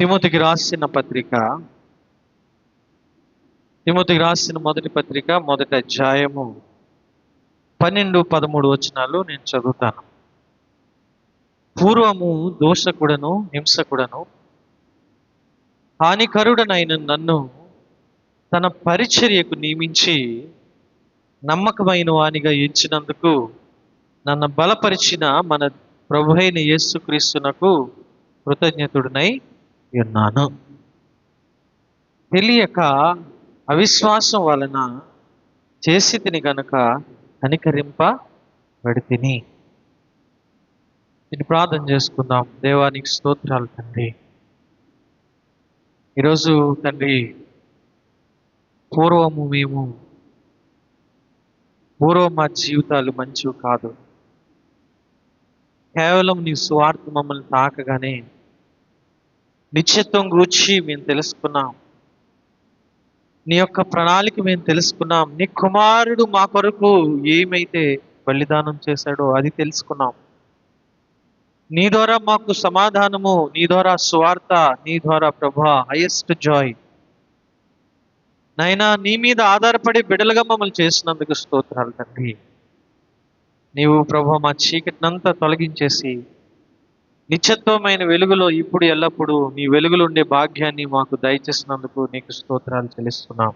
తిమోతికి రాసిన పత్రిక. తిమోతికి రాసిన మొదటి పత్రిక మొదటి అధ్యాయము. పన్నెండు పదమూడు వచనాలు నేను చదువుతాను. పూర్వము దోషకుడను హింసకుడను హానికరుడనైన నన్ను తన పరిచర్యకు నియమించి నమ్మకమైన వానిగా ఎంచినందుకు నన్ను బలపరిచిన మన ప్రభు అయిన యేసుక్రీస్తునకు కృతజ్ఞతుడినై ఉన్నాను తెలియక అవిశ్వాసం వలన చేసి తిని గనుక కనికరింప తిని దీన్ని ప్రార్థన చేసుకుందాం. దేవానికి స్తోత్రాలు తండ్రి. ఈరోజు తండ్రి పూర్వము మేము పూర్వం మా జీవితాలు మంచివి కాదు. కేవలం నీ స్వార్థ మమ్మల్ని తాకగానే నిశ్చిత్వం గురించి మేము తెలుసుకున్నాం. నీ యొక్క ప్రణాళిక మేము తెలుసుకున్నాం. నీ కుమారుడు మా కొరకు ఏమైతే బలిదానం చేశాడో అది తెలుసుకున్నాం. నీ ద్వారా మాకు సమాధానము నీ ద్వారా స్వార్థ నీ ద్వారా ప్రభా హైయెస్ట్ జాయ్. నైనా నీ మీద ఆధారపడి బిడలుగా మమ్మల్ని చేసినందుకు స్తోత్రాలు తండ్రి. నీవు ప్రభు మా చీకటినంతా తొలగించేసి నిత్యత్వమైన వెలుగులో ఇప్పుడు ఎల్లప్పుడూ నీ వెలుగులుండే భాగ్యాన్ని మాకు దయచేసినందుకు నీకు స్తోత్రాలు చెల్లిస్తున్నాం.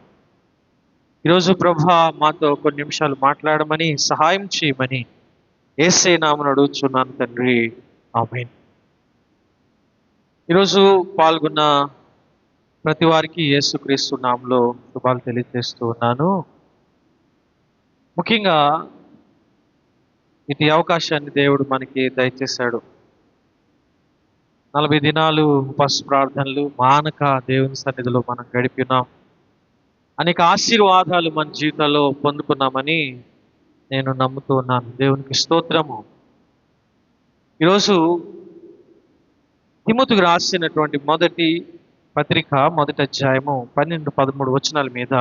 ఈరోజు ప్రభా మాతో కొన్ని నిమిషాలు మాట్లాడమని సహాయం చేయమని ఏసే నామను అడుగుచున్నాను తండ్రి. ఆమె ఈరోజు పాల్గొన్న ప్రతి వారికి యేసుక్రీస్తు నామంలో శుభాలు తెలియజేస్తూ ఉన్నాను. ముఖ్యంగా ఇటు అవకాశాన్ని దేవుడు మనకి దయచేశాడు. నలభై దినాలు పసు ప్రార్థనలు మానక దేవుని సన్నిధిలో మనం గడిపినాం. అనేక ఆశీర్వాదాలు మన జీవితంలో పొందుకున్నామని నేను నమ్ముతూ ఉన్నాను. దేవునికి స్తోత్రము. ఈరోజు తిముతుకు రాసినటువంటి మొదటి పత్రిక మొదటి అధ్యాయము పన్నెండు పదమూడు వచనాల మీద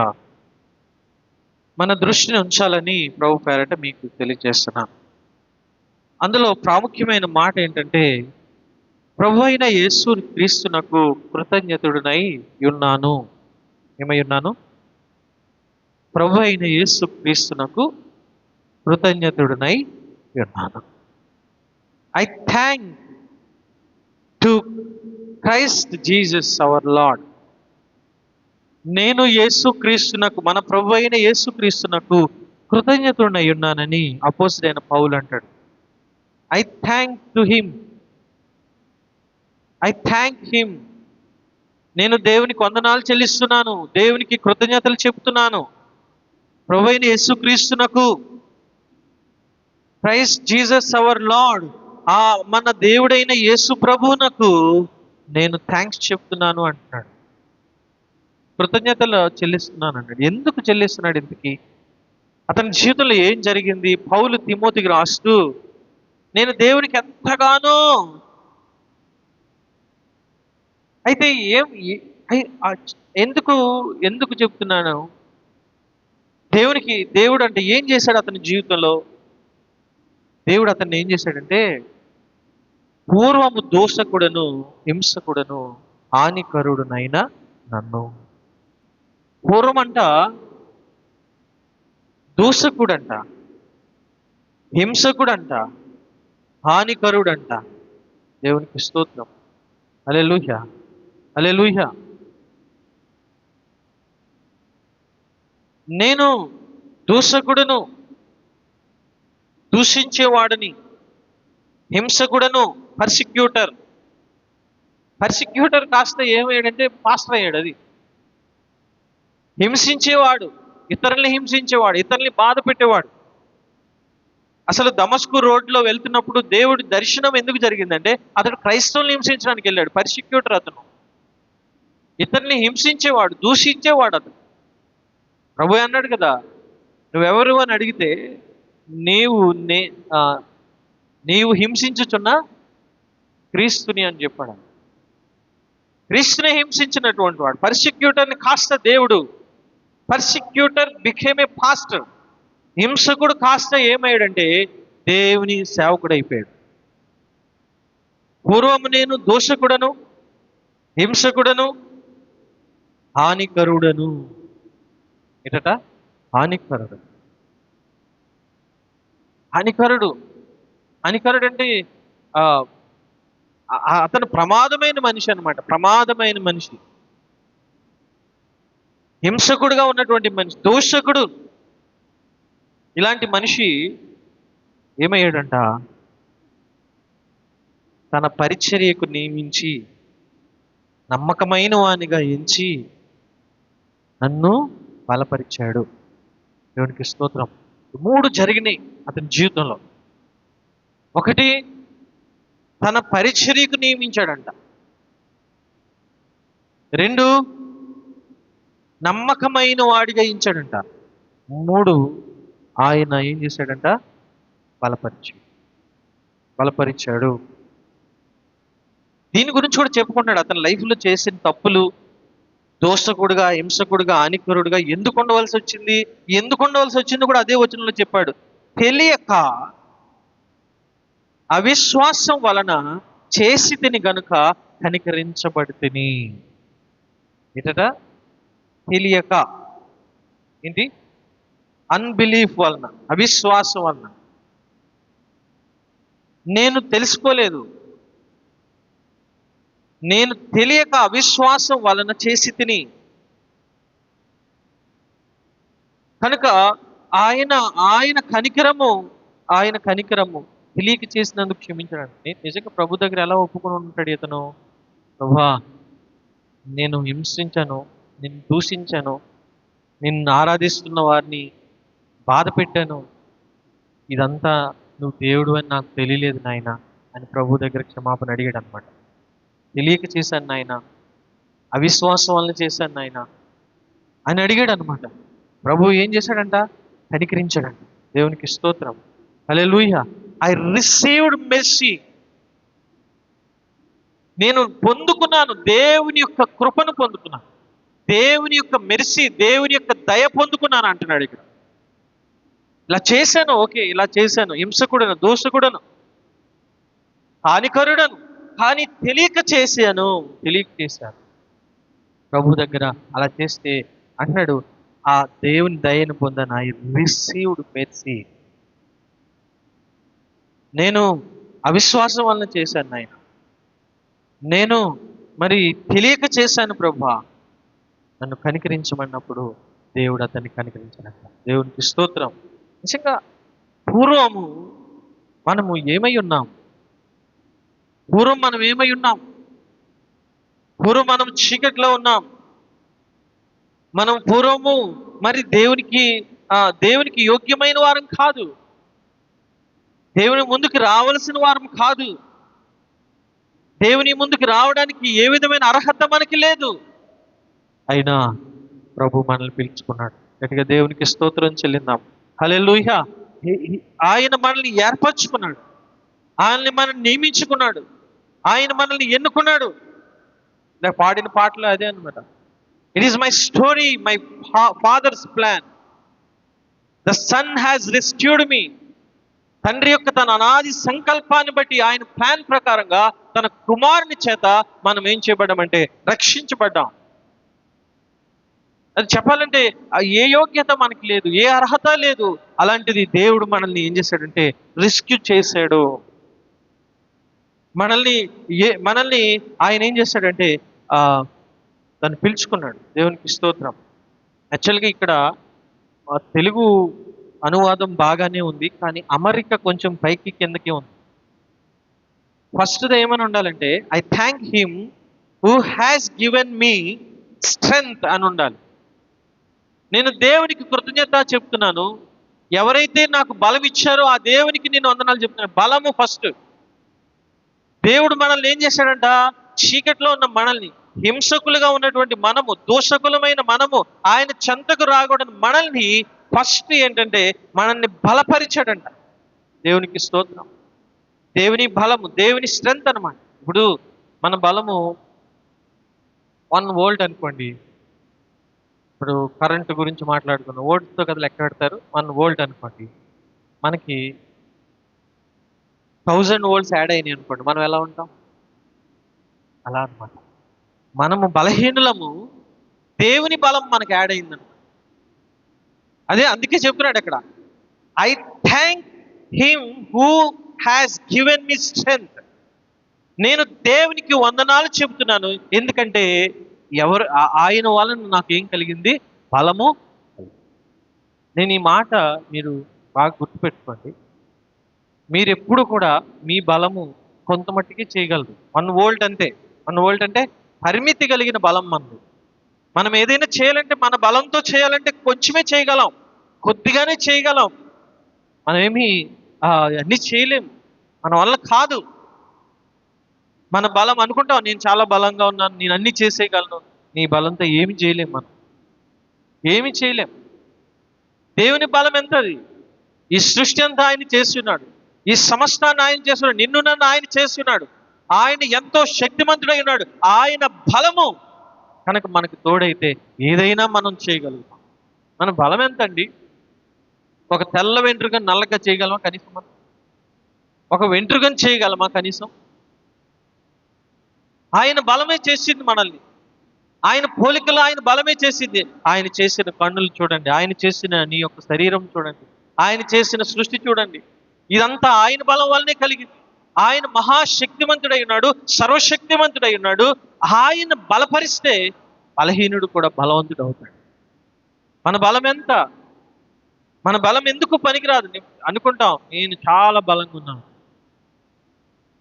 మన దృష్టిని ఉంచాలని ప్రభు పేరట మీకు తెలియజేస్తున్నాను. అందులో ప్రాముఖ్యమైన మాట ఏంటంటే ప్రభు అయిన యేసు క్రీస్తునకు కృతజ్ఞతుడినై ఉన్నాను. ఏమై ఉన్నాను? ప్రభు అయిన యేసు క్రీస్తునకు కృతజ్ఞతుడినై ఉన్నాను. I thank to Christ Jesus our Lord. నేను యేసు క్రీస్తునకు మన ప్రభు అయిన యేసు క్రీస్తునకు కృతజ్ఞతుడై ఉన్నానని అపోజిడైన పౌలు అంటాడు. I thank to him I thank him నేను దేవునికి వందనాలు చెల్లిస్తున్నాను. దేవునికి కృతజ్ఞతలు చెప్తున్నాను ప్రభు యేసుక్రీస్తునకు. Christ Christ Jesus our Lord ఆ మన దేవుడైన యేసు ప్రభువునకు నేను థ్యాంక్స్ చెప్తున్నాను అంటున్నాడు. కృతజ్ఞతలు చెల్లిస్తున్నాను అన్నాడు ఎందుకు చెల్లిస్తున్నాడు ఇంతకీ? అతని జీవితంలో ఏం జరిగింది? పౌలు తిమోతికి రాస్తూ నేను దేవునికి ఎంతగానో అయితే ఏం ఎందుకు ఎందుకు చెప్తున్నాను? దేవునికి దేవుడు అంటే ఏం చేశాడు అతని జీవితంలో? దేవుడు అతన్ని ఏం చేశాడంటే పూర్వము దోషకుడను హింసకుడను హానికరుడునైన నన్ను. పూర్వం అంట దూషకుడంట హింసకుడంట హానికరుడంట. దేవునికి స్తోత్రం. అలే అలెలుయ్య నేను దూషకుడును దూషించేవాడిని హింసకుడను పర్సిక్యూటర్ పర్సిక్యూటర్ కాస్త ఏమయ్యాడంటే పాస్టర్ అయ్యాడు అది. హింసించేవాడు ఇతరుల్ని హింసించేవాడు ఇతరుల్ని బాధ పెట్టేవాడు. అసలు దమస్కు రోడ్లో వెళ్తున్నప్పుడు దేవుడి దర్శనం ఎందుకు జరిగిందంటే అతడు క్రైస్తవుల్ని హింసించడానికి వెళ్ళాడు పర్సిక్యూటర్ అతను. ఇతరుల్ని హింసించేవాడు దూషించేవాడు అతను. ప్రభు అన్నాడు కదా నువ్వెవరు అని అడిగితే నీవు నే నీవు హింసించుచున్న క్రీస్తుని అని చెప్పాడు క్రీస్తుని హింసించినటువంటి వాడు. పర్సిక్యూటర్ని కాస్త దేవుడు. పర్సిక్యూటర్ బికేమ్ ఏ పాస్టర్. హింసకుడు కాస్త ఏమయ్యాడంటే దేవుని సేవకుడు అయిపోయాడు పూర్వము నేను దోషకుడను హింసకుడను హానికరుడను. ఏటట? హానికరుడు. హానికరుడు. హానికరుడు అంటే అతను ప్రమాదమైన మనిషి అనమాట ప్రమాదమైన మనిషి. హింసకుడుగా ఉన్నటువంటి మనిషి. దోషకుడు. ఇలాంటి మనిషి ఏమయ్యాడంట? తన పరిచర్యకు నియమించి నమ్మకమైన వానిగా ఎంచి నన్ను బలపరిచాడు. దేవునికి స్తోత్రం. మూడు జరిగినాయి అతని జీవితంలో. ఒకటి తన పరిచర్యకు నియమించాడంట. రెండు నమ్మకమైన వాడిగా ఇచ్చాడంట. మూడు ఆయన ఏం చేశాడంట? బలపరిచి బలపరిచాడు. దీని గురించి కూడా చెప్పుకుంటాడు అతని లైఫ్లో చేసిన తప్పులు దోషకుడుగా హింసకుడుగా హానికరుడుగా ఎందుకు ఉండవలసి వచ్చింది? ఎందుకు ఉండవలసి వచ్చింది కూడా అదే వచనంలో చెప్పాడు. తెలియక అవిశ్వాసం వలన చేసి తిని గనుక కనికరించబడి తిని ఏంటట? తెలియక. ఏంటి? అన్బిలీఫ్ వలన అవిశ్వాసం వలన. నేను తెలుసుకోలేదు. నేను తెలియక అవిశ్వాసం వలన చేసి తిని. కనుక ఆయన ఆయన కనికరము ఆయన కనికరము తెలియక చేసినందుకు క్షమించడానికి నిజంగా ప్రభు దగ్గర ఎలా ఒప్పుకొని ఉంటాడు ఇతను? ప్రభా నేను హింసించాను నిన్ను దూషించాను నిన్ను ఆరాధిస్తున్న వారిని బాధ పెట్టాను. ఇదంతా నువ్వు దేవుడు అని నాకు తెలియలేదు నాయన అని ప్రభు దగ్గర క్షమాపణ అడిగాడు అనమాట తెలియక చేశాను నాయన. అవిశ్వాసం వల్ల చేశాను నాయన. అని అడిగాడు అనమాట ప్రభు ఏం చేశాడంట? కనికరించాడంట. దేవునికి స్తోత్రం. అలే లూయ ఐ రిసీవ్డ్ మెస్సీ నేను పొందుకున్నాను దేవుని యొక్క కృపను పొందుకున్నాను. దేవుని యొక్క మెరిసి దేవుని యొక్క దయ పొందుకున్నాను అంటున్నాడు ఇక్కడ. ఇలా చేశాను ఓకే ఇలా చేశాను. హింసకుడను దోషకుడను హానికరుడను. కానీ తెలియక చేశాను. తెలియక చేశాను ప్రభు దగ్గర అలా చేస్తే అన్నాడు ఆ దేవుని దయను పొందాను ఐ రిసీవ్డ్ మెర్సీ. నేను అవిశ్వాసం వలన చేశాను నాయన. నేను మరి తెలియక చేశాను ప్రభా. నన్ను కనికరించమన్నప్పుడు దేవుడు అతన్ని కనికరించినట్ట దేవునికి స్తోత్రం. నిజంగా పూర్వము మనము ఏమై ఉన్నాం? పూర్వం మనం ఏమై ఉన్నాం? పూర్వం మనం చీకట్లో ఉన్నాం. మనం పూర్వము మరి దేవునికి దేవునికి యోగ్యమైన వారం కాదు. దేవుని ముందుకు రావలసిన వారం కాదు. దేవుని ముందుకు రావడానికి ఏ విధమైన అర్హత మనకి లేదు. అయినా ప్రభు మనల్ని పిలుచుకున్నాడు. గట్టిగా దేవునికి స్తోత్రం చెల్లిందాం. హలెలూయ ఆయన మనల్ని ఏర్పరచుకున్నాడు. ఆయన్ని మనల్ని నియమించుకున్నాడు. ఆయన మనల్ని ఎన్నుకున్నాడు. నేను పాడిన పాటలు అదే అనమాట it is my story my father's plan the son has rescued me తండ్రి యొక్క తన అనాది సంకల్పాన్ని బట్టి ఆయన ప్లాన్ ప్రకారంగా తన కుమారుని చేత మనం ఏం చేయబడ్డామంటే రక్షించబడ్డాం. అది చెప్పాలంటే ఏ యోగ్యత మనకి లేదు ఏ అర్హత లేదు. అలాంటిది దేవుడు మనల్ని ఏం చేశాడంటే రెస్క్యూ చేశాడు. మనల్ని ఏ మనల్ని ఆయన ఏం చేశాడంటే తను పిలుచుకున్నాడు. దేవునికి స్తోత్రం. యాక్చువల్గా ఇక్కడ తెలుగు అనువాదం బాగానే ఉంది కానీ అమరిక కొంచెం పైకి కిందకి ఉంది. ఫస్ట్ ఏమని ఉండాలంటే I thank him who has given me strength అని ఉండాలి. నేను దేవునికి కృతజ్ఞత చెప్తున్నాను. ఎవరైతే నాకు బలం ఇచ్చారో ఆ దేవునికి నేను వందనాలు చెప్తున్నాను. బలము ఫస్ట్. దేవుడు మనల్ని ఏం చేశాడంట? చీకట్లో ఉన్న మనల్ని హింసకులుగా ఉన్నటువంటి మనము దోషకులమైన మనము ఆయన చెంతకు రాకూడని మనల్ని ఫస్ట్ ఏంటంటే మనల్ని బలపరిచాడంట. దేవునికి స్తోత్రం. దేవుని బలము దేవుని స్ట్రెంత్ అనమాట ఇప్పుడు మన బలము వన్ వోల్ట్ అనుకోండి. ఇప్పుడు కరెంటు గురించి మాట్లాడుకున్న. వోల్ట్తో కదా లెక్క పెడతారు? వన్ వోల్ట్ అనుకోండి. మనకి థౌజండ్ వోల్ట్స్ యాడ్ అయినాయి అనుకోండి మనం ఎలా ఉంటాం? అలా అనమాట మనము బలహీనులము దేవుని బలం మనకు యాడ్ అయిందంట అదే అందుకే చెప్తున్నాడు అక్కడ I thank him who has given me strength. నేను దేవునికి వందనాలు చెబుతున్నాను. ఎందుకంటే ఎవరు ఆయన వలన నాకు ఏం కలిగింది? బలము నేను ఈ మాట మీరు బాగా గుర్తుపెట్టుకోండి. మీరు ఎప్పుడు కూడా మీ బలము కొంత మట్టికి చేయగలరు. వన్ వోల్ట్ అంతే వన్ వోల్ట్ అంటే పరిమితి కలిగిన బలం మనది. మనం ఏదైనా చేయాలంటే మన బలంతో చేయాలంటే కొంచెమే చేయగలం. కొద్దిగానే చేయగలం. మనం ఏమి చేయలేము చేయలేం. మన వల్ల కాదు. మన బలం అనుకుంటాం నేను చాలా బలంగా ఉన్నాను నేను అన్ని చేసేయగలను. నీ బలంతో ఏమి చేయలేం మనం. ఏమి చేయలేం. దేవుని బలం ఎంతది? ఈ సృష్టి అంతా ఆయన చేస్తున్నాడు. ఈ సమస్తాన్ని ఆయన చేస్తున్నాడు. నిన్ను నన్ను ఆయన చేస్తున్నాడు. ఆయన ఎంతో శక్తిమంతుడై ఉన్నాడు. ఆయన బలము కనుక మనకు తోడైతే ఏదైనా మనం చేయగలుగుతాం. మన బలం ఎంతండి? ఒక తెల్ల వెంట్రుక నల్లగా చేయగలమా కనీసం మనం? ఒక వెంట్రుకను చేయగలమా కనీసం? ఆయన బలమే చేసింది మనల్ని. ఆయన పోలికలు ఆయన బలమే చేసింది. ఆయన చేసిన కన్నులు చూడండి. ఆయన చేసిన నీ యొక్క శరీరం చూడండి. ఆయన చేసిన సృష్టి చూడండి. ఇదంతా ఆయన బలం వల్లనే కలిగింది. ఆయన మహాశక్తిమంతుడై ఉన్నాడు సర్వశక్తిమంతుడై ఉన్నాడు. ఆయన బలపరిస్తే బలహీనుడు కూడా బలవంతుడు అవుతాడు మన బలం ఎంత? మన బలం ఎందుకు పనికిరాదు? అనుకుంటాం నేను చాలా బలంగా ఉన్నాను.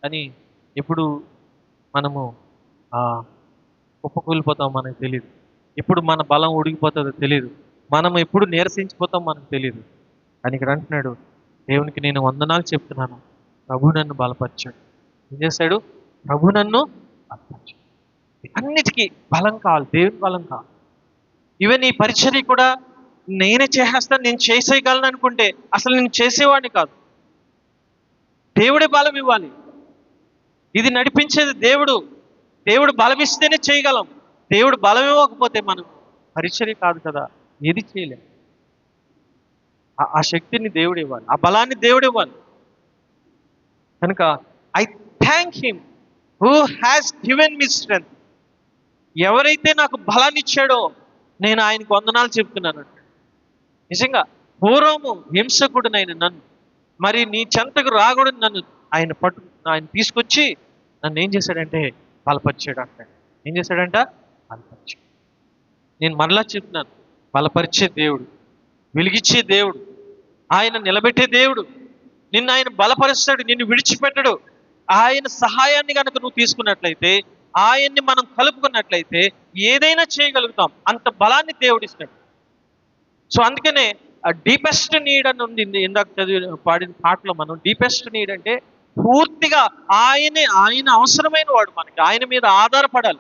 అని ఎప్పుడు మనము ఆ కుప్పకూలిపోతాం మనకు తెలియదు ఎప్పుడు మన బలం ఉడిగిపోతుందో తెలియదు మనం ఎప్పుడు నీరసించిపోతాం మనకు తెలియదు అని ఇక్కడ అంటున్నాడు దేవునికి నేను వందనాలు చెప్తున్నాను. ప్రభు నన్ను బలపరిచాడు. ఏం చేశాడు ప్రభు నన్ను బలపరిచాడు. అన్నిటికీ బలం కావాలి. దేవుని బలం కావాలి. ఈవెన్ ఈ పరిచర్య కూడా నేనే చేసేస్తాను నేను చేసేయగలను అనుకుంటే అసలు నేను చేసేవాడిని కాదు. దేవుడే బలం ఇవ్వాలి. ఇది నడిపించేది దేవుడు. దేవుడు బలమిస్తేనే చేయగలం. దేవుడు బలం ఇవ్వకపోతే మనం పరిచర్య కాదు కదా. ఏది చేయలేం. ఆ- శక్తిని దేవుడు ఇవ్వాలి ఆ బలాన్ని దేవుడు ఇవ్వాలి కనుక I thank him who has given me strength ఎవరైతే నాకు బలాన్ని ఇచ్చాడో నేను ఆయనకు వందనాలు చెప్తున్నాను. నిజంగా పూర్వము హింసకుడునైన నన్ను మరి నీ చెంతకు రాకూడదు నన్ను ఆయన పట్టు ఆయన తీసుకొచ్చి నన్ను ఏం చేశాడంటే బలపరిచాడు అంటాడు. ఏం చేశాడంట? బలపరిచాడు. నేను మరలా చెప్తున్నాను బలపరిచే దేవుడు. వెలిగిచ్చే దేవుడు. ఆయన నిలబెట్టే దేవుడు. నిన్ను ఆయన బలపరుస్తాడు నిన్ను విడిచిపెట్టడు. ఆయన సహాయాన్ని కనుక నువ్వు తీసుకున్నట్లయితే ఆయన్ని మనం కలుపుకున్నట్లయితే ఏదైనా చేయగలుగుతాం. అంత బలాన్ని దేవుడిస్తాడు. సో అందుకనే డీపెస్ట్ నీడ్ అని ఉంది ఇందాక చదివి పాడిన పాటలో మనం డీపెస్ట్ నీడ్ అంటే పూర్తిగా ఆయనే ఆయన అవసరమైన వాడు మనకి. ఆయన మీద ఆధారపడాలి.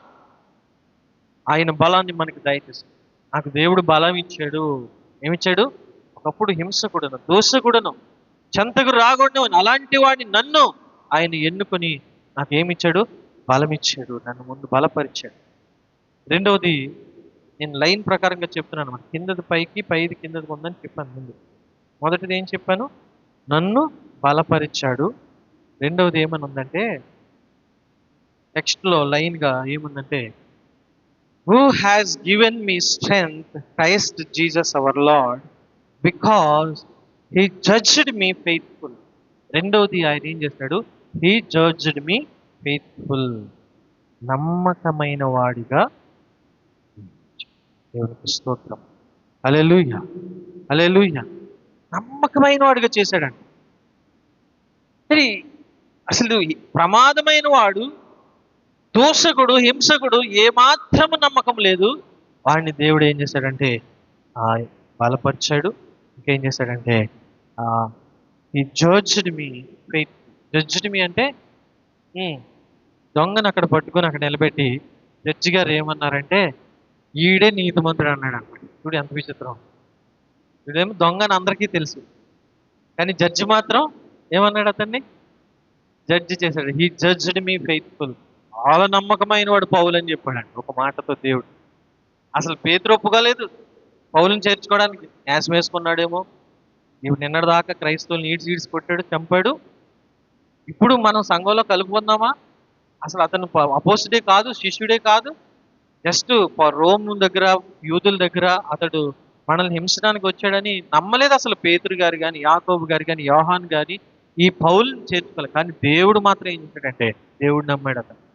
ఆయన బలాన్ని మనకి దయచేస్తాడు నాకు దేవుడు బలం ఇచ్చాడు. ఏమిచ్చాడు? ఒకప్పుడు హింసకుడును దోషకుడును చెంతకు రాకూడను అలాంటి వాడిని నన్ను ఆయన ఎన్నుకొని నాకు బలమిచ్చాడు నన్ను ముందు బలపరిచాడు. రెండవది నేను లైన్ ప్రకారంగా చెప్తున్నాను అనమాట కిందది పైకి పైది కిందది ఉందని చెప్పాను ముందు. మొదటిది ఏం చెప్పాను? నన్ను బలపరిచాడు. రెండవది ఏమని ఉందంటే టెక్స్ట్లో లైన్గా ఏముందంటే who has given me strength Christ Jesus our Lord because he judged me faithful రెండవది ఆయన ఏం చేస్తాడు? హీ జడ్జ్డ్ మీ ఫెయిత్ఫుల్ నమ్మకమైన వాడిగా దేవునికి స్తోత్రం. అలెలుయ్య అలెలుయ్య నమ్మకమైన వాడిగా చేశాడండి సరే అసలు ప్రమాదమైన వాడు దోషకుడు హింసకుడు ఏమాత్రము నమ్మకం లేదు. వాడిని దేవుడు ఏం చేశాడంటే బలపరిచాడు. ఇంకేం చేశాడంటే ఈ judged me faith judged me అంటే దొంగను అక్కడ పట్టుకొని అక్కడ నిలబెట్టి జడ్జి గారు ఏమన్నారంటే ఈడే నీతిమంతుడు అన్నాడు అనమాట చూడు ఎంత విచిత్రం. వీడేమో దొంగ అని అందరికీ తెలుసు. కానీ జడ్జి మాత్రం ఏమన్నాడు అతన్ని? జడ్జి చేశాడు. He judged me faithful. చాలా నమ్మకమైన వాడు పౌలు అని చెప్పాడండి. ఒక మాటతో దేవుడు. అసలు పేతురు ఒప్పుకోలేదు పౌలుని చేర్చుకోవడానికి. యాసం వేసుకున్నాడేమో. ఇప్పుడు నిన్నటిదాకా క్రైస్తవులు నీడ్స్ ఈడ్స్ కొట్టాడు చంపాడు. ఇప్పుడు మనం సంఘంలో కలుపుకుందామా? అసలు అతను అపోజిటే కాదు శిష్యుడే కాదు. జస్ట్ రోమ్ దగ్గర యూదుల దగ్గర అతడు మనల్ని హింసడానికి వచ్చాడని నమ్మలేదు అసలు పేతురు గారు కానీ యాకోబు గారు కానీ యోహాన్ గారి ఈ పౌల్ని చేర్చుకోవాలి కానీ దేవుడు మాత్రం ఏం చేశాడంటే దేవుడు నమ్మాడు అతను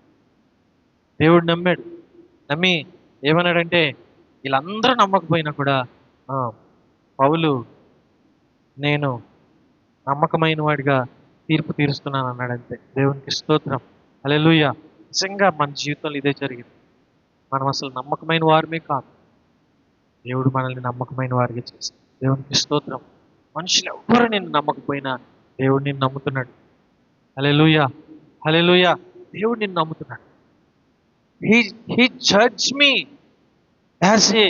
దేవుడు నమ్మాడు. నమ్మి ఏమన్నాడంటే వీళ్ళందరూ నమ్మకపోయినా కూడా "ఆ, పౌలు నేను నమ్మకమైన వాడిగా తీర్పు తీరుస్తున్నాను అన్నాడు అంతే దేవునికి స్తోత్రం. అలెలుయ నిజంగా మన జీవితంలో ఇదే జరిగింది. మనం అసలు నమ్మకమైన వారమే కాదు. దేవుడు మనల్ని నమ్మకమైన వారిగా చేశాడు. దేవునికి స్తోత్రం. మనుషులు ఎవ్వరు నేను నమ్మకపోయినా దేవుడు నిన్ను నమ్ముతున్నాడు. హలెలుయ హలెలుయ దేవుడు నిన్ను నమ్ముతున్నాడు. He he judge me as a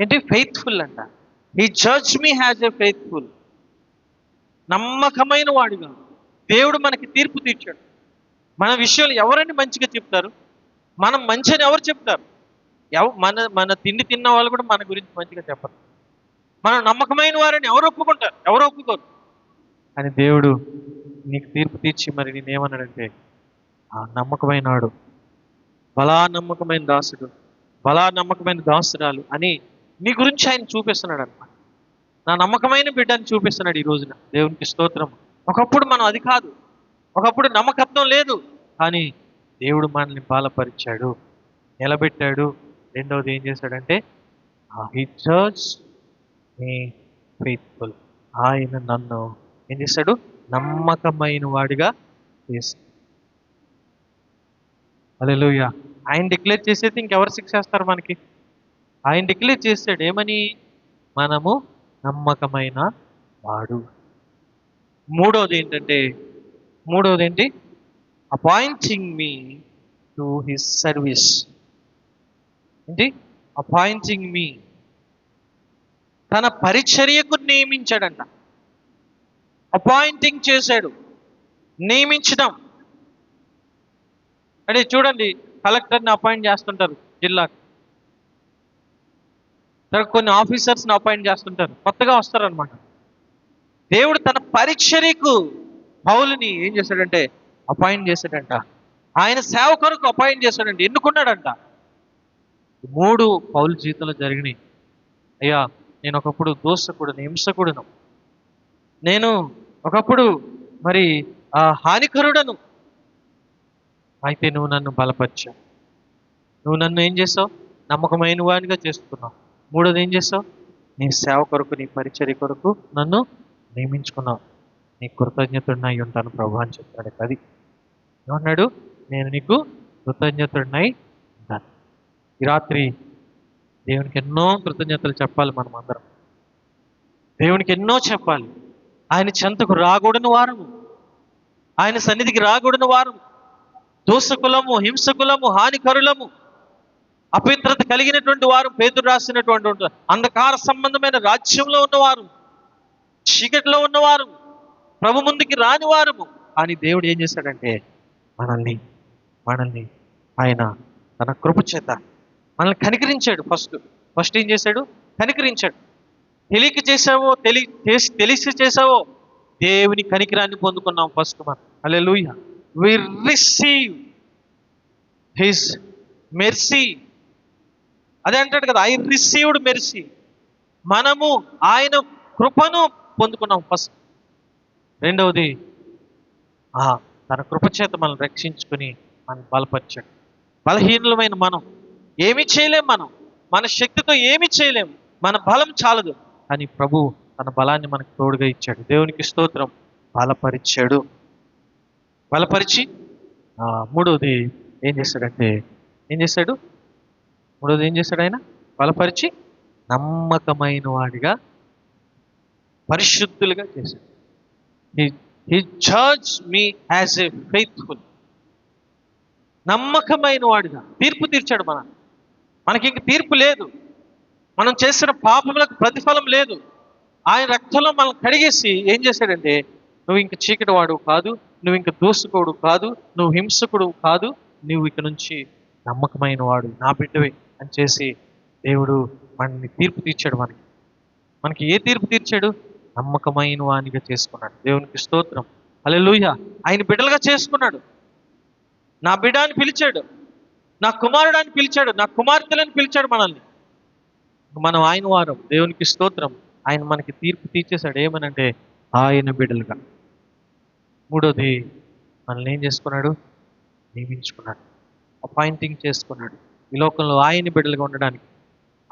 ఏంటి ఫెయిత్ఫుల్ అంట. He judge me has a faithful నమ్మకమైన వాడుగా దేవుడు మనకి తీర్పు తీర్చాడు. మన విషయాలు ఎవరండి మంచిగా చెప్తారు? మనం మంచి అని ఎవరు చెప్తారు? ఎవ మన మన తిండి తిన్న వాళ్ళు కూడా మన గురించి మంచిగా చెప్పరు. మనం నమ్మకమైన వారని ఎవరు ఒప్పుకుంటారు? ఎవరు ఒప్పుకోరు? అని దేవుడు నీకు తీర్పు తీర్చి మరి నేనేమన్నాడంటే ఆ నమ్మకమైన వాడు బలా నమ్మకమైన దాసుడు బలా నమ్మకమైన దాసురాలు అని నీ గురించి ఆయన చూపిస్తున్నాడు అనమాట నా నమ్మకమైన బిడ్డని చూపిస్తున్నాడు ఈ రోజున. దేవునికి స్తోత్రం. ఒకప్పుడు మనం అది కాదు. ఒకప్పుడు నమ్మకత్వం లేదు. కానీ దేవుడు మనల్ని బాలపరిచాడు. నిలబెట్టాడు. రెండవది ఏం చేశాడంటే హీ చర్చ్ మీ ఫెయిత్ఫుల్ ఆయన నన్ను ఏం చేశాడు? నమ్మకమైన వాడిగా చేశాడు అలెలుయ ఆయన డిక్లేర్ చేసేది ఇంకెవరు శిక్షేస్తారు మనకి? ఆయన డిక్లేర్ చేశాడు ఏమని? మనము నమ్మకమైన వాడు. మూడోది ఏంటంటే మూడోది ఏంటి? Appointing me to his service ఏంటి? అపాయింటింగ్ మీ తన పరిచర్యకు నియమించాడంట. అపాయింటింగ్ చేశాడు. నియమించడం. అంటే చూడండి కలెక్టర్ని అపాయింట్ చేస్తుంటారు జిల్లాకు. తర్వాత కొన్ని ఆఫీసర్స్ని అపాయింట్ చేస్తుంటారు. కొత్తగా వస్తారనమాట దేవుడు తన పరిచర్యకు పౌలుని ఏం చేశాడంటే అపాయింట్ చేశాడంట. ఆయన సేవ కొరకు అపాయింట్ చేశాడంట. ఎన్నుకున్నాడంట? మూడు పౌలు జీవితంలో జరిగినాయి. అయ్యా నేను ఒకప్పుడు దోషకుడును హింసకుడును. నేను ఒకప్పుడు మరి ఆ హానికరుడను. అయితే నువ్వు నన్ను బలపరిచావు. నువ్వు నన్ను ఏం చేసావు? నమ్మకమైన వాడిగా చేసుకున్నావు. మూడోది ఏం చేసావు? నీ సేవ కొరకు నీ పరిచర్య కొరకు నన్ను నియమించుకున్నావు. నీ కృతజ్ఞతుడినై ఉంటాను ప్రభు అని చెప్పాడు. అది ఏమన్నాడు? నేను నీకు కృతజ్ఞతుడినై ఉంటాను. ఈ రాత్రి దేవునికి ఎన్నో కృతజ్ఞతలు చెప్పాలి మనం అందరం. దేవునికి ఎన్నో చెప్పాలి. ఆయన చెంతకు రాకూడని వారము. ఆయన సన్నిధికి రాకూడని వారము. దోషకులము హింసకులము హానికరులము. అపవిత్రత కలిగినటువంటి వారు పేదరు రాసినటువంటి అంధకార సంబంధమైన రాజ్యంలో ఉన్నవారు చీకటిలో ఉన్నవారు ప్రభు ముందుకి రాని వారము అని దేవుడు ఏం చేశాడంటే మనల్ని మనల్ని ఆయన తన కృప చేత మనల్ని కనికరించాడు ఫస్ట్. ఫస్ట్ ఏం చేశాడు? కనికరించాడు. తెలియక చేసావో తెలి తెలిసి చేసావో దేవుని కనికిరాన్ని పొందుకున్నాం ఫస్ట్ మనం. అలే లూయ వి రిసీవ్ హిస్ మెర్సీ అదే అంటాడు కదా ఐ రిసీవ్డ్ మెర్సీ మనము ఆయన కృపను పొందుకున్నాం ఫస్ట్ రెండవది ఆ తన కృపచేత మనం రక్షించుకుని మనం బలపరిచాడు. బలహీనులమైన మనం ఏమి చేయలేం మనం. మన శక్తితో ఏమి చేయలేం. మన బలం చాలదు. కానీ ప్రభు తన బలాన్ని మనకు తోడుగా ఇచ్చాడు. దేవునికి స్తోత్రం. బలపరిచాడు. బలపరిచి ఆ, మూడవది ఏం చేశాడంటే ఏం చేశాడు మూడవది ఏం చేశాడు ఆయన? బలపరిచి నమ్మకమైన వాడిగా పరిశుద్ధులుగా చేశాడు. He judge me as a faithful నమ్మకమైన వాడిగా తీర్పు తీర్చాడు మన మనకి ఇంక తీర్పు లేదు. మనం చేసిన పాపములకు ప్రతిఫలం లేదు. ఆయన రక్తంలో మనం కడిగేసి ఏం చేశాడంటే నువ్వు ఇంక చీకటి వాడు కాదు నువ్వు ఇంక దోసుకోడు కాదు నువ్వు హింసకుడు కాదు నువ్వు ఇక నుంచి నమ్మకమైన వాడు నా బిడ్డవే అని చేసి దేవుడు మనల్ని తీర్పు తీర్చాడు మనకి మనకి ఏ తీర్పు తీర్చాడు? నమ్మకమైన వానిగా చేసుకున్నాడు. దేవునికి స్తోత్రం. అలెలుయ ఆయన బిడ్డలుగా చేసుకున్నాడు. నా బిడ్డ అని పిలిచాడు. నా కుమారుడు అని పిలిచాడు. నా కుమార్తెలని పిలిచాడు మనల్ని. మనం ఆయన వారం. దేవునికి స్తోత్రం. ఆయన మనకి తీర్పు తీర్చేశాడు. ఏమనంటే ఆయన బిడ్డలుగా. మూడోది మనల్ని ఏం చేసుకున్నాడు? నియమించుకున్నాడు. అపాయింటింగ్ చేసుకున్నాడు. ఈ లోకంలో ఆయన బిడ్డలుగా ఉండడానికి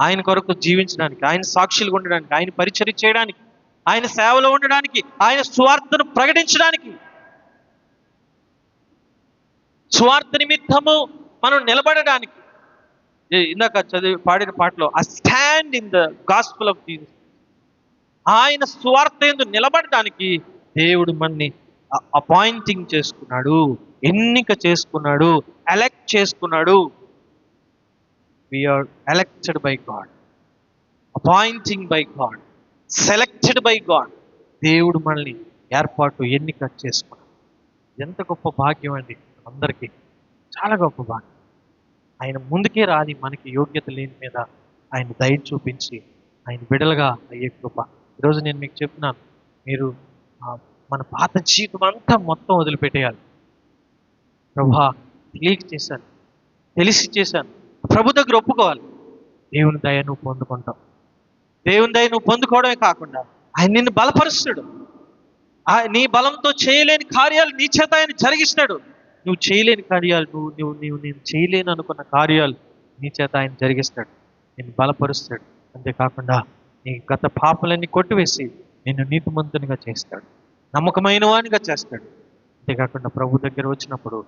ఆయన కొరకు జీవించడానికి ఆయన సాక్షులుగా ఉండడానికి ఆయన పరిచయం చేయడానికి ఆయన సేవలో ఉండడానికి ఆయన స్వార్థను ప్రకటించడానికి స్వార్థ నిమిత్తము మనం నిలబడడానికి. ఇందాక చదివి పాడిన పాటలో ఆ stand in the gospel of Jesus ఆయన స్వార్థ ఎందు నిలబడడానికి దేవుడు మన్ని అపాయింటింగ్ చేసుకున్నాడు ఎన్నిక చేసుకున్నాడు ఎలెక్ట్ చేసుకున్నాడు. We are elected by God appointing by God selected by God దేవుడు మనల్ని ఏర్పాటు ఎన్నిక చేసుకున్నాడు. ఎంత గొప్ప భాగ్యం అండి అందరికీ. చాలా గొప్ప భాగ్యం. ఆయన ముందుకే రాని మనకి యోగ్యత లేని మీద ఆయన దయ చూపించి ఆయన బిడలుగా అయ్యే కృప. ఈరోజు నేను మీకు చెప్తున్నాను మీరు మన పాత జీవితం అంతా మొత్తం వదిలిపెట్టేయాలి. ప్రభా తెలియక చేశాను తెలిసి చేశాను. ప్రభు దగ్గర ఒప్పుకోవాలి. దేవుని దయ నువ్వు పొందుకుంటావు. దేవుని దయ నువ్వు పొందుకోవడమే కాకుండా ఆయన నిన్ను బలపరుస్తాడు. ఆ నీ బలంతో చేయలేని కార్యాలు నీ చేత ఆయన జరిగిస్తాడు. నువ్వు చేయలేని కార్యాలు నువ్వు నువ్వు నువ్వు నేను చేయలేను అనుకున్న కార్యాలు నీ చేత ఆయన జరిగిస్తాడు. నిన్ను బలపరుస్తాడు. అంతేకాకుండా నీ గత పాపలన్నీ కొట్టివేసి నిన్ను నీతిమంతునిగా చేస్తాడు. నమ్మకమైన వానిగా చేస్తాడు. అంతేకాకుండా ప్రభు దగ్గర వచ్చినప్పుడు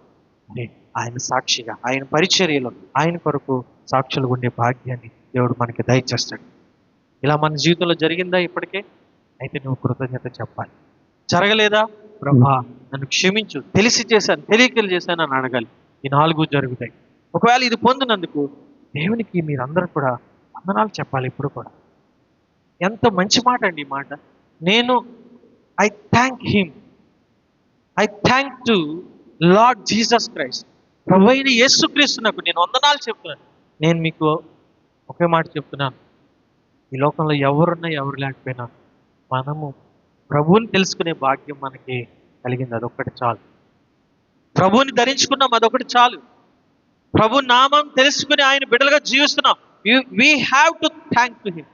ఆయన సాక్షిగా ఆయన పరిచర్యలో ఆయన కొరకు సాక్షులు ఉండే భాగ్యాన్ని దేవుడు మనకి దయచేస్తాడు. ఇలా మన జీవితంలో జరిగిందా ఇప్పటికే? అయితే నువ్వు కృతజ్ఞత చెప్పాలి. జరగలేదా? ప్రభా నన్ను క్షమించు. తెలిసి చేశాను తెలియకలు చేశాను అని అడగాలి. ఈ నాలుగు జరుగుతాయి. ఒకవేళ ఇది పొందినందుకు దేవునికి మీరందరూ కూడా వందనాలు చెప్పాలి ఇప్పుడు కూడా. ఎంత మంచి మాట అండి ఈ మాట. నేను I thank him I thank to Lord Jesus Christ ప్రభు అయిన యేసుక్రీస్తునకు నేను వందనాలు చెప్తున్నాను. నేను మీకు ఒకే మాట చెప్తున్నాను. ఈ లోకంలో ఎవరున్నా ఎవరు లేకపోయినా మనము ప్రభువుని తెలుసుకునే భాగ్యం మనకి కలిగింది. అదొక్కటి చాలు. ప్రభువుని ధరించుకున్నాం అదొకటి చాలు. ప్రభు నామం తెలుసుకుని ఆయన బిడ్డలుగా జీవిస్తున్నాం. We have to thank to him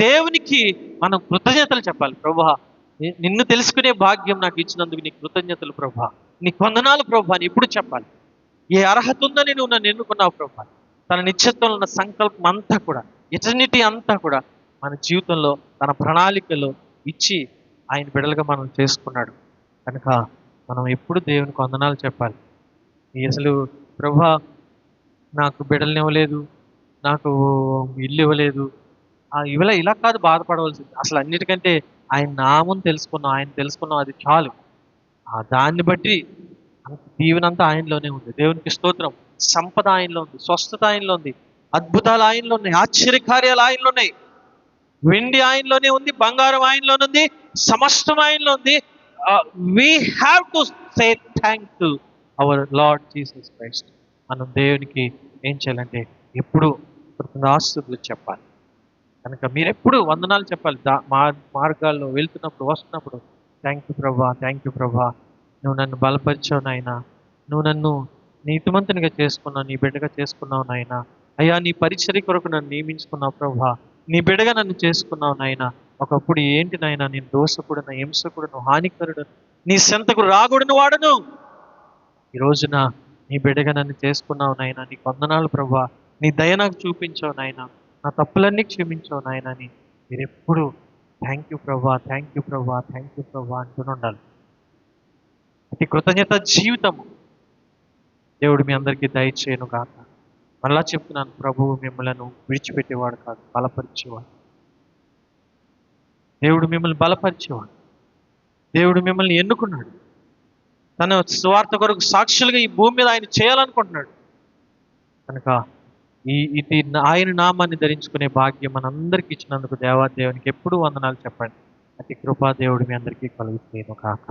దేవునికి మనం కృతజ్ఞతలు చెప్పాలి. ప్రభా నిన్ను తెలుసుకునే భాగ్యం నాకు ఇచ్చినందుకు నీ కృతజ్ఞతలు ప్రభా. నీ వందనాలు ప్రభా అని ఎప్పుడు చెప్పాలి. ఏ అర్హత ఉందని నువ్వు నన్ను ఎన్నుకున్నావు ప్రభా. తన నిశ్చిత్వంలో ఉన్న సంకల్పం అంతా కూడా ఎటర్నిటీ అంతా కూడా మన జీవితంలో తన ప్రణాళికలో ఇచ్చి ఆయన బిడలుగా మనం చేసుకున్నాడు. కనుక మనం ఎప్పుడు దేవునికి వందనాలు చెప్పాలి. అసలు ప్రభా నాకు బిడ్డల్ని ఇవ్వలేదు నాకు ఇల్లు ఇవ్వలేదు. ఆ ఇవ్వలే ఇలా కాదు బాధపడవలసింది. అసలు అన్నిటికంటే ఆయన నామం తెలుసుకున్నాం ఆయన తెలుసుకున్నాం అది చాలు. ఆ దాన్ని బట్టి దీవెనంతా ఆయనలోనే ఉంది. దేవునికి స్తోత్రం. సంపద ఆయనలో ఉంది స్వస్థత ఆయనలో ఉంది అద్భుతాలు ఆయనలో ఉన్నాయి ఆశ్చర్యకార్యాలు ఆయనలో ఉన్నాయి. వెండి ఆయనలోనే ఉంది బంగారం ఆయనలోనే ఉంది సమస్తం ఆయనలో ఉంది. We have to say thank to our Lord Jesus Christ మనం దేవునికి ఏం చేయాలంటే ఎప్పుడు కృతజ్ఞాస్తులు చెప్పాలి. కనుక మీరు ఎప్పుడు వందనాలు చెప్పాలి. దా మా మార్గాల్లో వెళ్తున్నప్పుడు వస్తున్నప్పుడు థ్యాంక్ యూ ప్రభా థ్యాంక్ యూ ప్రభా. నువ్వు నన్ను బలపరిచావు నాయన. నువ్వు నన్ను నీతిమంతునిగా చేసుకున్నావు నీ బిడ్డగా చేసుకున్నావు నాయన. అయ్యా నీ పరిచర్య కొరకు నన్ను నియమించుకున్నావు ప్రభా. నీ బిడ్డగా నన్ను చేసుకున్నావు నాయన. ఒకప్పుడు ఏంటి నాయన నేను దోషకుడును హింసకుడును హానికరుడు నీ సెంతకు రాగుడును వాడును. ఈ రోజున నీ బిడ్డగా నన్ను చేసుకున్నావు నాయన. నీ వందనాలు ప్రభా. నీ దయ నాకు చూపించావు నాయన. నా తప్పులన్నీ క్షమించావు నాయన అని మీరు ఎప్పుడు థ్యాంక్ యూ ప్రభా థ్యాంక్ యూ ప్రభా థ్యాంక్ యూ ప్రభా అంటూనే ఉండాలి. అతి కృతజ్ఞత జీవితము. దేవుడు మీ అందరికీ దయచేయను కాక మళ్ళా చెప్తున్నాను ప్రభువు మిమ్మల్ని విడిచిపెట్టేవాడు కాదు బలపరిచేవాడు. దేవుడు మిమ్మల్ని బలపరిచేవాడు. దేవుడు మిమ్మల్ని ఎన్నుకున్నాడు. తన స్వార్థ కొరకు సాక్షులుగా ఈ భూమి మీద ఆయన చేయాలనుకుంటున్నాడు. కనుక ఈ ఇది ఆయన నామాన్ని ధరించుకునే భాగ్యం మనందరికి ఇచ్చినందుకు దేవాదేవునికి ఎప్పుడు వందనాలు చెప్పండి. అతి కృపా దేవుడు మీ అందరికీ కలుగుతాను కాక